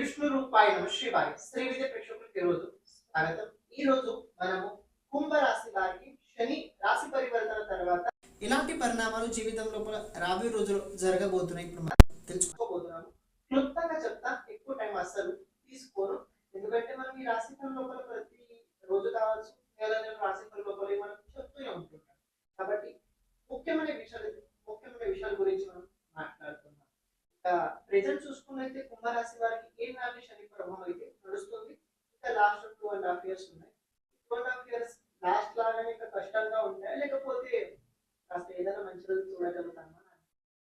విష్ణు రూపాయ నమ శివాయ శ్రీ విద్య ప్రేక్షకులకు ఈరోజు స్వాగతం. ఈ రోజు మనము కుంభ రాశి వారికి శని రాశి పరివర్తన తర్వాత ఇలాంటి పరిణామాలు జీవితం లోపల రాబోయే రోజులు జరగబోతున్నాయి. ఇప్పుడు మనం తెలుసుకోబోతున్నాము. క్లుప్తంగా చెప్తా ఎక్కువ టైం అస్సలు తీసుకోను ఎందుకంటే మనం ఈ రాశి ఫలం లోపల ప్రతి రోజు కావచ్చు నెల నెల రాశి ఫలం లోపల మనం చెప్తూనే ఉంటుంటాం కాబట్టి ముఖ్యమైన విషయాలు ముఖ్యమైన విషయాల గురించి మనం మాట్లాడుతున్నాం ఇంకా రిజల్ట్ చూసుకున్నైతే కుంభరాశి వారికి ఏ నాటి శని ప్రభావం అయితే నడుస్తుంది ఇంకా last two and half years ఉన్నాయి. Two and half years last లాగానే ఇంకా కష్టంగా ఉంటాయి లేకపోతే కాస్త ఏదైనా మంచి రోజు చూడగలుగుతామా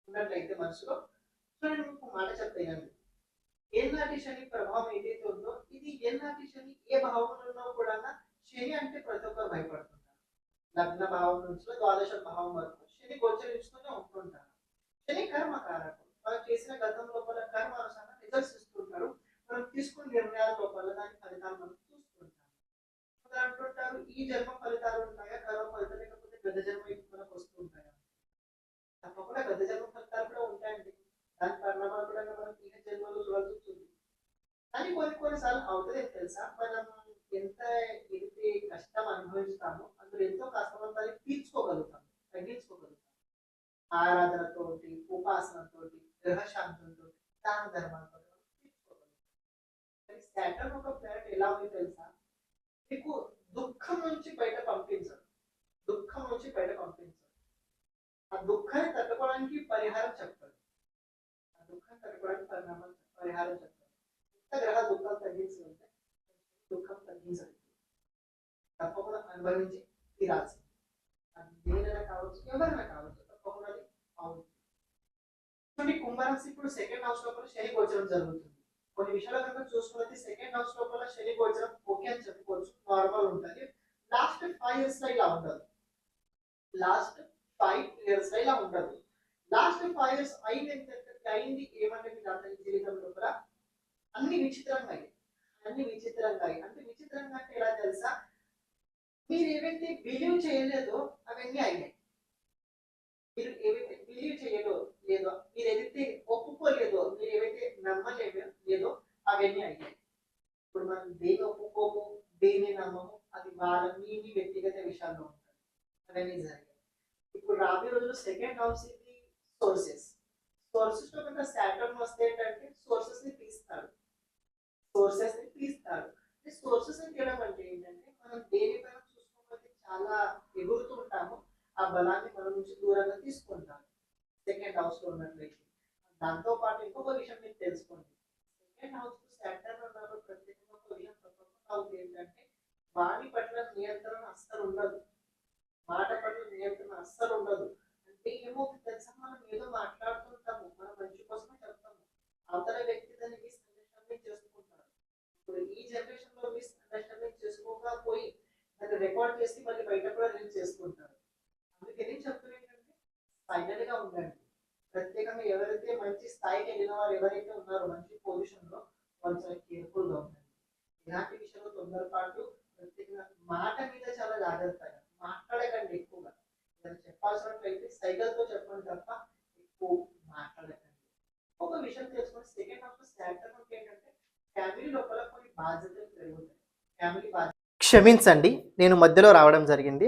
ఉన్నట్లయితే మనసులో. సో నేను మీకు మాట చెప్తాను ఏనాటి శని ప్రభావం ఏదైతే ఉందో ఇది ఏనాటి శని ఏ భావంలో కూడా శని అంటే ప్రతి ఒక్కరు భయపడుతుంటారు. లగ్న భావం నుంచి ద్వాదశ భావం వరకు శని గోచరించుకునే ఉంటుంటారు. శని కర్మ కారకం. మనం చేసిన గతం లోపల కర్మ అనుసారం రిజల్ట్స్ ఇస్తుంటారు. మనం తీసుకున్న నిర్ణయాల లోపల దాని ఫలితాలు మనం అంటుంటారు ఈ జన్మ ఫలితాలు ఉంటాయా? కర్మ ఫలితం లేకపోతే గత జన్మ మనకు వస్తుంటాయా తప్పకుండా గత జన్మ ఫలితాలు కూడా ఉంటాయండి. దాని పరిణామాలు కూడా మనం ఈ జన్మలో చూడాల్సి వస్తుంది కానీ కొన్ని కొన్నిసార్లు అవుతుంది తెలుసా? మనం ఎంత ఎంత కష్టం అనుభవిస్తామో అందులో ఎంతో కష్టమంతాన్ని తీర్చుకోగలుగుతాం తగ్గించుకోగలుగుతాం. ఆరాధనతోటి ఉపాసనతోటి గ్రహశాంతంతో దాన ధర్మాలతో మనం తీర్చుకోగలుగుతాం. కానీ సాటర్న్ ఒక ప్లానెట్ ఎలా ఉంది తెలుసా? మీకు దుఃఖం నుంచి బయట పంపించదు దుఃఖం నుంచి బయట పంపించదు ఆ దుఃఖాన్ని తట్టుకోవడానికి పరిహారం చెప్తాడు ఆ దుఃఖాన్ని తట్టుకోవడానికి పరిణామం పరిహారం చెప్తాడు ఎంత గ్రహ దుఃఖాలు తగ్గించి ఉంటే దుఃఖం తగ్గించదు తప్పకుండా అనుభవించి తీరాల్సింది అది దేనైనా కావచ్చు ఎవరైనా కావచ్చు తప్పకుండా అది అవుతుంది చూడండి కుంభరాశి ఇప్పుడు సెకండ్ హౌస్ లోపల శని గోచరం జరుగుతుంది కొన్ని విషయాల కనుక చూసుకున్నది సెకండ్ హౌస్ లోపల శని గోచరం ఓకే అని చెప్పుకోవచ్చు నార్మల్ ఉంటుంది. లాస్ట్ ఫైవ్ ఇయర్స్లో ఇలా ఉండదు. లాస్ట్ ఫైవ్ ఇయర్స్లో ఇలా ఉండదు. లాస్ట్ ఫైవ్ ఇయర్స్ అయింది అయింది ఏమంటే మీ దాంట్లో జీవితం లోపల? అన్ని విచిత్రంగా అయ్యాయి. అన్ని విచిత్రంగా అయ్యాయి. అంటే విచిత్రంగా అంటే ఎలా తెలుసా? మీరు ఏవైతే బిలీవ్ చేయలేదో అవన్నీ అయ్యాయి మీరు ఏవైతే బిలీవ్ చేయలేదో లేదో మీరు ఏదైతే ఒప్పుకోలేదో మీరు ఏవైతే నమ్మలేదో లేదో అవన్నీ అయ్యాయి ఇప్పుడు మనం దేని ఒప్పుకోము దేని నమ్మము అది వాళ్ళ మీ మీ వ్యక్తిగత విషయాల్లో ఉంటుంది. అవన్నీ జరిగాయి. ఇప్పుడు రాబోయే రోజు సెకండ్ హౌస్ ఇది సోర్సెస్ సోర్సెస్లో కనుక శాటర్న్ వస్తే ఏంటంటే సోర్సెస్ని తీస్తాడు సోర్సెస్ని తీస్తాడు సోర్సెస్ని తీయడం అంటే ఏంటంటే మనం దేనిపై చూసుకోకపోతే చాలా ఎగురుతూ ఉంటాము ఆ బలాన్ని మనం నుంచి దూరంగా తీసుకుంటాం. సెకండ్ హౌస్లో ఉన్నట్లయితే. దాంతో పాటు ఇంకొక విషయం మీరు తెలుసుకోండి. సెకండ్ హౌస్ సాటర్న్ ప్రత్యేకంగా ఒక విషయం అవుతుంది ఏంటంటే వాణి పట్ల నియంత్రణ అస్సలు ఉండదు. మాట పట్ల నియంత్రణ అస్సలు ఉండదు అంటే ఏమవుతుంది తెలుసా మనం ఏదో మాట్లాడుతుంటాము మన మంచి కోసమే చెప్తాము అవతల వ్యక్తి దాన్ని మిస్అండర్స్టాండింగ్ చేసుకుంటారు ఇప్పుడు ఈ జనరేషన్లో మిస్అండర్స్టాండింగ్ చేసుకోకపోయి దాన్ని రికార్డ్ చేసి మళ్ళీ బయట కూడా రిలీజ్ చేసుకుంటారు అందుకే నేను చెప్తున్నా ఏంటంటే ఫైనల్గా ఉండండి ప్రత్యేకంగా ఎవరైతే మంచి స్థాయికి వెళ్ళిన వారు ఎవరైతే ఉన్నారో మంచి పొజిషన్లో వాళ్ళు చాలా కేర్ఫుల్గా ఉండండి ఇలాంటి విషయంలో తొందరపాటు ప్రత్యేకంగా మాట మీద చాలా జాగ్రత్తగా మాట్లాడకండి ఎక్కువగా. చెప్పాల్సినట్లయితే చెప్పాల్సినట్లయితే సైకిల్తో చెప్పండి తప్ప ఎక్కువ మాట్లాడకండి. ఒక విషయం తెలుసుకొని సెకండ్ హాఫ్ సాటర్న్ ఏంటంటే ఫ్యామిలీ లోపల కొన్ని బాధ్యతలు పెరుగుతాయి. ఫ్యామిలీ బాధ్యత క్షమించండి నేను మధ్యలో రావడం జరిగింది.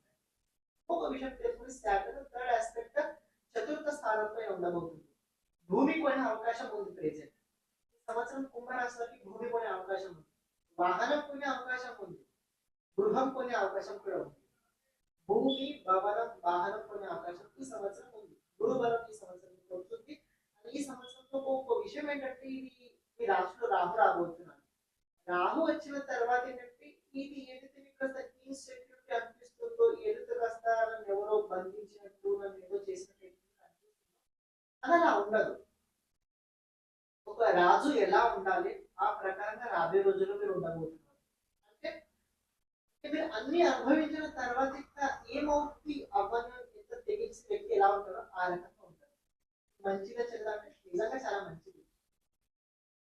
ఒక విషయం తెలుసుకుని శాటర్న్ థర్డ్ ఆస్పెక్ట్ చతుర్థ స్థానంపై ఉండబోతుంది భూమి కొనే అవకాశం ఉంది ప్రెజెంట్ ఈ సంవత్సరం కుంభరాశి వారికి భూమి కొనే అవకాశం ఉంది వాహనం కొనే అవకాశం ఉంది గృహం కొనే అవకాశం కూడా ఉంది భూమి భవనం వాహనం కొనే అవకాశం ఈ సంవత్సరం ఉంది గురు బలం ఈ సంవత్సరం వస్తుంది ఈ సంవత్సరంలో ఒక విషయం ఏంటంటే ఇది ఈ రాశిలో రాహు రాబోతున్నాడు రాహు వచ్చిన తర్వాత ఏంటంటే ఇది ఏదైతే మీకు కాస్త ఇన్సెక్యూరిటీ అనిపిస్తుందో ఏదైతే ఎవరో బంధించినట్టు నన్ను ఏదో చేసినట్టు అది అలా ఉండదు. ఒక రాజు ఎలా ఉండాలి? ఆ ప్రకారంగా రాబోయే రోజుల్లో మీరు ఉండబోతున్నారు. అంటే మీరు అన్ని అనుభవించిన తర్వాత ఇంకా ఏమవుతుంది? అవ్వని ఎంత తెగించి వ్యక్తి ఎలా ఉంటారో ఆ రకంగా ఉంటారు మంచిగా చెల్లంటే నిజంగా చాలా మంచిది.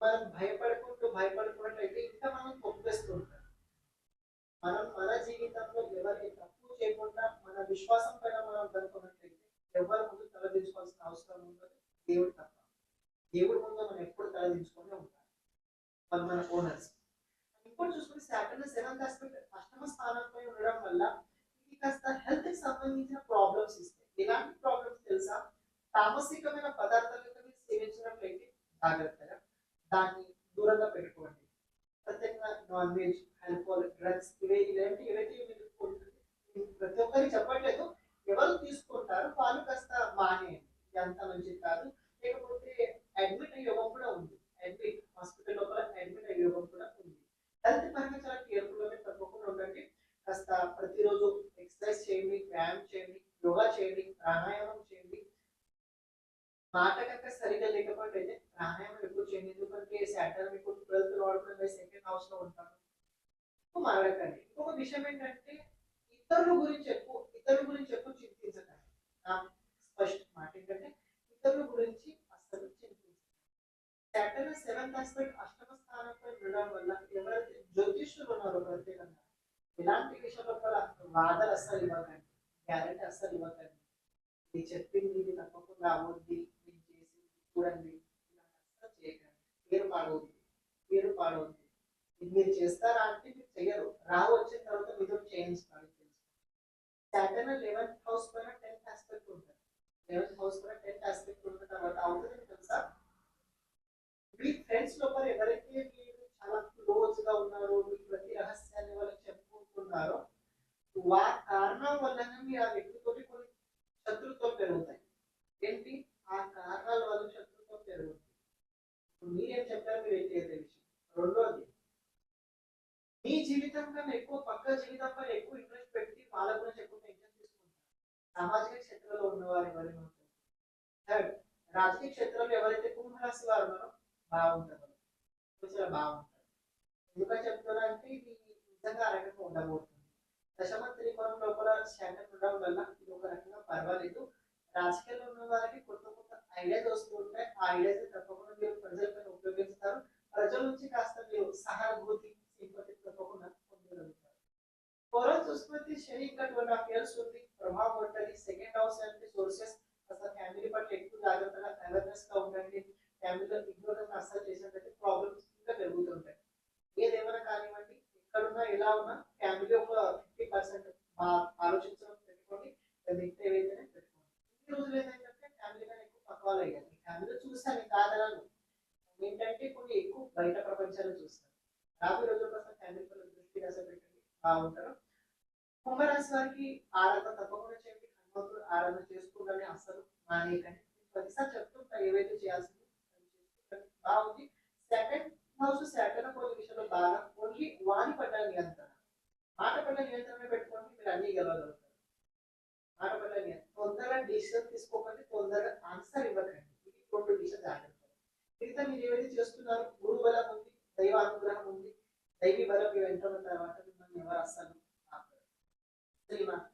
మనం భయపడుకుంటూ భయపడుకున్నట్లయితే ఇంకా మనం తొప్పేస్తూ ఉంటాం. విశ్వాసం పైన మనం కనుక్కున్నట్లయితే ఎవరి ముందు తలదించుకోవాల్సిన అవసరం ఉండదు. దేవుడు తప్ప. దేవుడి ముందు మనం ఎప్పుడు తలదించుకొని ఉంటాం వాళ్ళు మన ఓనర్స్ ఇప్పుడు చూసుకుని సాటర్న్ సెవెంత్ ఆస్పెక్ట్ అష్టమ స్థానంపై ఉండడం వల్ల ఇది కాస్త హెల్త్కి సంబంధించిన ప్రాబ్లమ్స్ ఇస్తాయి. ఎలాంటి ప్రాబ్లమ్స్ తెలుసా? తామసికమైన పదార్థాలు కనుక సేవించినట్లయితే జాగ్రత్తగా దాన్ని దూరంగా పెట్టుకోండి. ప్రత్యేకంగా నాన్ వెజ్ ఆల్కహాల్ డ్రగ్స్ ఇవే ఇలాంటి ఏవైతే ప్రతి ఒక్కరికి చెప్పట్లేదు. ఎవరు తీసుకుంటారో వాళ్ళు కాస్త మానేయండి. ఇది అంత మంచిది కాదు. లేకపోతే అడ్మిట్ అయ్యే యోగం కూడా ఉంది. అడ్మిట్ హాస్పిటల్ లోపల అడ్మిట్ అయ్యే యోగం కూడా ఉంది. హెల్త్ పరంగా చాలా కేర్ఫుల్గానే తప్పకుండా ఉండండి. కాస్త ప్రతిరోజు ఎక్సర్సైజ్ చేయండి వ్యాయామం చేయండి యోగా చేయండి ప్రాణాయామం చేయండి. మాట కనుక సరిగా లేకపోతే ప్రాణాయామం ఎక్కువ చేయండి. ఎందుకంటే సాటర్న్ మీకు ట్వెల్త్ వాడుకునే సెకండ్ హౌస్లో ఉంటారు. మారకండి ఇంకొక విషయం ఏంటంటే ఇతరుల గురించి ఎక్కువ ఇతరుల గురించి ఎక్కువ చింతించకండి. నా మాట ఏంటంటే ఇతరుల గురించి అస్సలు చింతించకండి. సాటర్న్ సెవెంత్ ఆస్పెక్ట్ అష్టమ స్థానంపై ఉండడం వల్ల ఎవరైతే జ్యోతిష్యులు ఉన్నారో ప్రత్యేకంగా ఇలాంటి విషయంలో పట్ల వాదలు అస్సలు ఇవ్వకండి. గ్యారెంటీ అస్సలు ఇవ్వకండి. మీరు చెప్పింది ఇది తప్పకుండా అవ్వద్ది మీరు చేసి చూడండి. అస్సలు చేయకండి. పేరు పాడవద్దు. పేరు పాడవద్దు. ఇది మీరు చేస్తారా అంటే మీరు చెయ్యరు. రావు వచ్చిన తర్వాత మీతో చేయించుకోవాలి సాటర్న్ లెవెన్త్ హౌస్ పైన టెన్త్ ఆస్పెక్ట్ ఉంటుంది లెవెన్త్ హౌస్ పైన టెన్త్ ఆస్పెక్ట్ ఉన్న తర్వాత అవుతుంది తెలుసా మీ ఫ్రెండ్స్ లోపల ఎవరైతే మీరు చాలా క్లోజ్గా ఉన్నారో మీ ప్రతి రహస్యాన్ని వాళ్ళకి చెప్పుకుంటున్నారో వా కారణం వల్లనే మీరు ఆ వ్యక్తితో కొన్ని శత్రుత్వం పెరుగుతాయి. ఏంటి? ఆ కారణాల వల్ల శత్రుత్వం పెరుగుతుంది మీరేం చెప్పారు మీరు ఏం చేయలేదు విషయం రెండోది మీ జీవితం కన్నా ఎక్కువ పక్క జీవితం పైన ఎక్కువ ఇంట్రెస్ట్ పెట్టి వాళ్ళ గురించి ఎక్కువ టెన్షన్ తీసుకుంటారు సామాజిక క్షేత్రంలో ఉన్నవారు ఎవరైనా ఉంటారు థర్డ్ రాజకీయ క్షేత్రంలో ఎవరైతే కుంభ రాశి వారు ఉన్నారో బాగుంటారు. చాలా బాగుంటారు. ఎందుకని చెప్తున్నా అంటే ఇది నిజంగా ఆ రకంగా ఉండబోతుంది దశమ త్రికోణం లోపల శాఖ ఉండడం వల్ల ఇది ఒక రకంగా పర్వాలేదు. రాజకీయాల్లో ఉన్న వారికి కొత్త కొత్త ఐడియాస్ వస్తూ ఉంటాయి. ఆ ఐడియాస్ తప్పకుండా మీరు ప్రజలపైన ఉపయోగిస్తారు. ప్రజల నుంచి కాస్త మీరు సహానుభూతి సింపతి తప్పకుండా పొందగలుగుతారు. ఓవరాల్ చూసుకుంటే శని ఇంకా ట్వెల్వ్ హాఫ్ ఇయర్స్ ఉంది. ప్రభావం ఉంటుంది సెకండ్ హౌస్ అంటే సోర్సెస్ అసలు ఫ్యామిలీ పట్ల ఎక్కువ జాగ్రత్తగా అవేర్నెస్గా ఉండండి ఫ్యామిలీలో ఇగ్నోరెన్స్ అస్సలు చేసినట్లయితే ప్రాబ్లమ్స్ ఇంకా పెరుగుతుంటాయి. ఏదేమైనా కానివ్వండి ఎక్కడున్నా ఎలా ఉన్నా ఫ్యామిలీ ఒక ఫిఫ్టీ పర్సెంట్ ఆలోచించడం పెట్టుకోండి మిగతా ఏవైతేనే పెట్టుకోండి. ఈ రోజులు ఏంటంటే ఫ్యామిలీ కానీ ఎక్కువ పక్కవాళ్ళు అయ్యాలి ఫ్యామిలీలో చూస్తాను కాదనను. ఏంటంటే కొన్ని ఎక్కువ బయట ప్రపంచాలు చూస్తాను రాబోయే రోజుల కోసం ఫ్యామిలీ దృష్టి దశ పెట్టండి. బాగుంటారు. కుంభరాశి వారికి ఆరాధన తప్పకుండా చేయండి. హనుమంతుడు ఆరాధన చేసుకుంటారని అస్సలు మానేయకండి. ప్రతిసారి చెప్తుంటా ఏవైతే చేయాల్సింది అవి చేసుకుంటారు. బాగుంది సెకండ్ హౌస్ సెకండ్ ఓన్లీ వాణి పట్ల నియంత్రణ. మాట పట్ల నియంత్రణ పెట్టుకోండి మీరు అన్ని గెలవగలుగుతారు. మాట పట్ల నియంత్రణ. తొందరగా డిసిషన్ తీసుకోకండి తొందరగా ఆన్సర్ ఇవ్వకండి. ఇది రెండు డిసిషన్ జాగ్రత్త మిగతా మీరు ఏవైతే చేస్తున్నారు గురు బలం ఉంది దైవ అనుగ్రహం ఉంది దైవీ బలం మీ వెంట తర్వాత మిమ్మల్ని ఎవరు అస్సలు ఆపలేరు.